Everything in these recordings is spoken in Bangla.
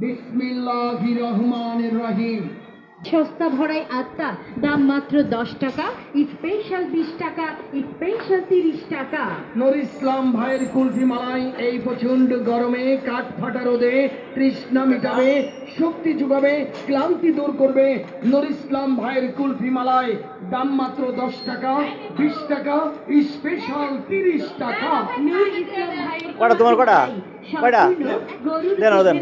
বিসমিল্লাহির রহমানির রহিম সস্তা ভরাই আত্মা দাম মাত্র দশ টাকা স্পেশাল বিশ টাকা স্পেশাল তিরিশ টাকা। নূর ইসলাম ভাইয়ের কুলফি মালাই এই প্রচণ্ড গরমে কাঠ ফাটা রোদে তৃষ্ণা মিটাবে শক্তি যোগাবে ক্লান্তি দূর করবে। নূর ইসলাম ভাইয়ের কুলফি মালাই দাম মাত্র দশ টাকা বিশ টাকা স্পেশাল তিরিশ টাকা। নূর ইসলাম ভাইয়ের কটা তোমার কটা? কয়টা? দেন, দেন।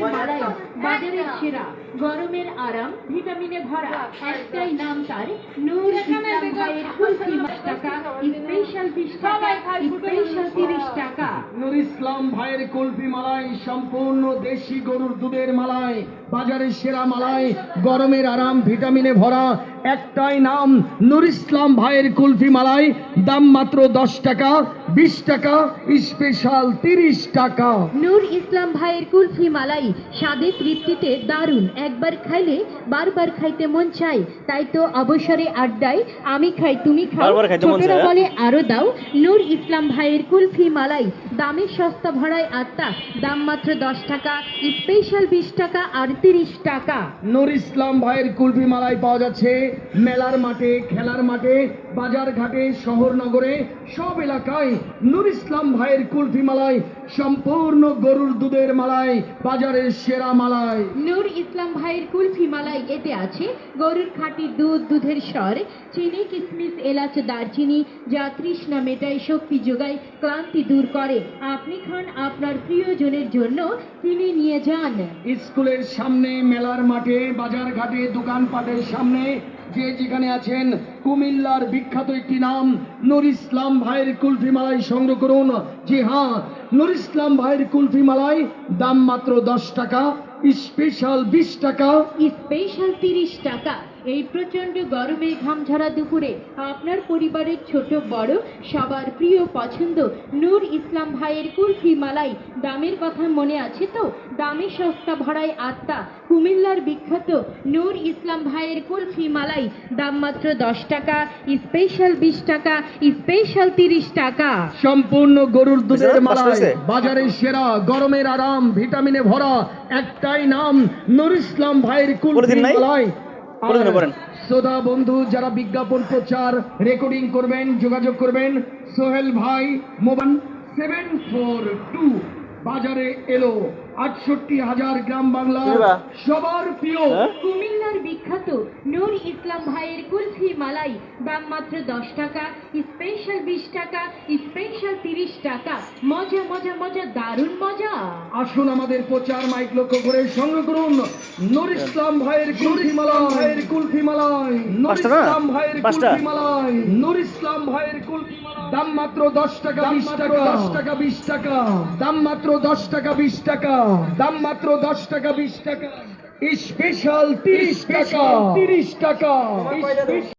বাজারের সেরা গরমের আরাম ভিটামিনে ভরা একটাই নাম তার নূর ইসলাম ভাইয়ের কুলফি টাকা স্পেশাল বিশ টাকা স্পেশাল তিরিশ টাকা নূর ইসলাম ভাইয়ের কুলফি মালাই সম্পূর্ণ দেশি গরুর দুধের মালাই বাজারের সেরা মালাই গরমের আরাম ভিটামিনে ভরা একটাই নাম নুর ইসলাম ভাইয়ের কুলফি মালাই। দাম মাত্র দশ টাকা বিশ টাকা স্পেশাল তিরিশ টাকা। নূর ইসলাম ভাইয়ের কুলফি মালাই স্বাদে তৃপ্তিতে দারুণ। একবার খাইলে বারবার খাইতে মন চাই তাই তো অবসরে আড্ডায় আমি খাই তুমি খাও। বারবার খাইতে মন ছোটরা চায়, বলে আরও দাও। নূর ইসলাম ভাইয়ের কুলফি মালাই দামে সস্তা ভরায় আত্মা। দাম মাত্র দশ টাকা স্পেশাল বিশ টাকা আর তিরিশ টাকা। নূর ইসলাম ভাইয়ের কুলফি মালাই পাওয়া যাচ্ছে মেলার মাঠে খেলার মাঠে বাজার ঘাটে শহর নগরে সব এলাকায় নূর ইসলাম ভাইয়ের কুলফি মালাই সম্পূর্ণ গরুর দুধের মালাই বাজারের সেরা মালাই নূর ইসলাম ভাইয়ের কুলফি মালাই এতে আছে গরুর খাঁটি দুধ দুধের স্বর চিনি কিশমিশ এলাচ দারচিনি যা তৃষ্ণা মেটায় শক্তি যোগায় ক্লান্তি দূর করে। আপনি খান আপনার প্রিয়জনের জন্য কিনে নিয়ে যান। স্কুলের সামনে মেলার মাঠে বাজার ঘাটে দোকানপাটের সামনে যে যেখানে আছেন কুমিল্লার বিখ্যাত একটি নাম, নুর ইসলাম ভাইয়ের কুলফি মালাই সংগ্রহ করুন। জি হ্যাঁ নুর ইসলাম ভাইয়ের কুলফি মালাই দাম মাত্র দশ টাকা স্পেশাল বিশ টাকা। স্পেশাল তিরিশ টাকা। এই প্রচণ্ড গরমে ঘামঝরা দুপুরে আপনার পরিবারের ছোট বড় সবার প্রিয় পছন্দ নূর ইসলাম ভাইয়ের কুলফি মালাই। দামের কথা মনে আছে তো? দামে সস্তা ভরায় আত্মা। কুমিল্লার বিখ্যাত নূর ইসলাম ভাইয়ের কুলফি মালাই দাম মাত্র দশ টাকা স্পেশাল বিশ টাকা স্পেশাল তিরিশ টাকা। সম্পূর্ণ গরুর দুধের মালাই পারছে? সেরা গরমের আরাম ভিটামিনে ভরা একটাই নাম নুর ইসলাম ভাইয়ের করেন। শ্রোতা বন্ধু যারা বিজ্ঞাপন প্রচার রেকর্ডিং করবেন যোগাযোগ করবেন সোহেল ভাই মোবাইল সেভেন ফোর টু। বাজারে এলো। আটষট্টি হাজার গ্রাম বাংলা সবার প্রিয়। হ্যাঁ? কুমিল্লার বিখ্যাত নূর ইসলাম ভাইয়ের কুলফি মালাই দাম মাত্র দশ টাকা স্পেশাল বিশ টাকা স্পেশাল তিরিশ টাকা। মজা মজা মজা দারুণ মজা। আসুন আমাদের প্রচার মাইক লক্ষ্য করে সংগ্রহ করুন নুর ইসলাম ভাইয়ের কুলফি মালাই। ভাইয়ের কুলফি মালাই। নুর? ইসলাম ভাইয়ের কুলফি মালাই। নুর ইসলাম ভাইয়ের কুলফি দাম মাত্র দশ টাকা বিশ টাকা। দশ টাকা বিশ টাকা। দাম মাত্র দশ টাকা বিশ টাকা। দাম মাত্র দশ টাকা বিশ টাকা। স্পেশাল তিরিশ টাকা। তিরিশ টাকা।